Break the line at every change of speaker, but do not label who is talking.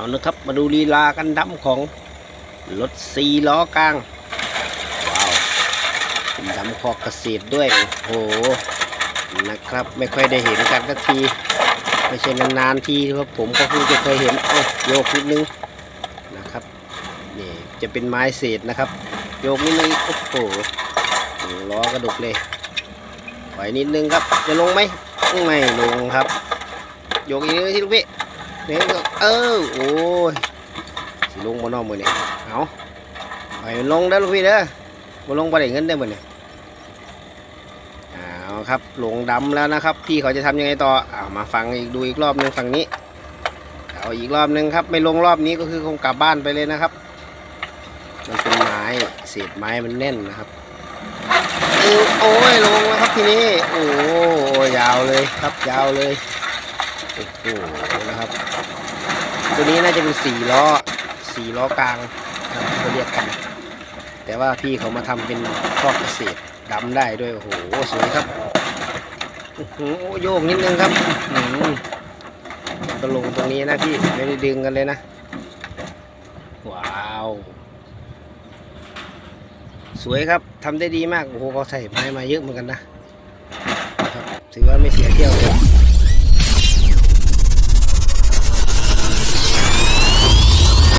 เอานะครับ มาดูลีลากันดำของรถสี่ล้อกลาง ว้าวเป็นดำคอกเกษตรด้วย โอ้โหนะครับ ไม่ค่อยได้เห็นกันสักที ไม่ใช่นานๆทีครับผมก็เพิ่งจะเคยเห็นโอ้ยโยกนิดนึงนะครับนี่จะเป็นไม้เศษนะครับ โยกนิดนึงโอ้โหล้อกระดกเลยถอยนิดนึงครับ จะลงไหมไม่ลงครับ โยกอีกนิดที่ลูกพี่ เนี่ยเออโอ้ยสิลงบนนอกมือเนี่ยเอาไปลงได้ลูกพี่เด้อบ่ลงบ่ได้เงินได้อมือเนี่ยเอาครับลงดำแล้วนะครับ พี่เขาจะทำยังไงต่อเอามาฟังอีกดูอีกรอบหนึงฝั่งนี้เอาอีกรอบหนึงครับ ไม่ลงรอบนี้ก็คือคงกลับบ้านไปเลยนะครับมันเป็นไม้เศษไม้มันแน่นนะครับโอ้ยลงแล้วครับทีนี้โอ้ยาวเลยครับยาวเลย โอ้โหนะครับ ตัวนี้น่าจะเป็นสี่ล้อสี่ล้อกลางครับเขาเรียกกัน แต่ว่าพี่เขามาทำเป็นครอบเกษตรดำได้ด้วยโอ้โหสวยครับโอ้โหโยกนิดนึงครับอื้อหือก็ลงตรงนี้นะพี่ไม่ได้ดึงกันเลยนะ ว้าว สวยครับทำได้ดีมากโอ้โหเขาใส่ไม้มาเยอะเหมือนกันนะถือว่าไม่เสียเที่ยวเลย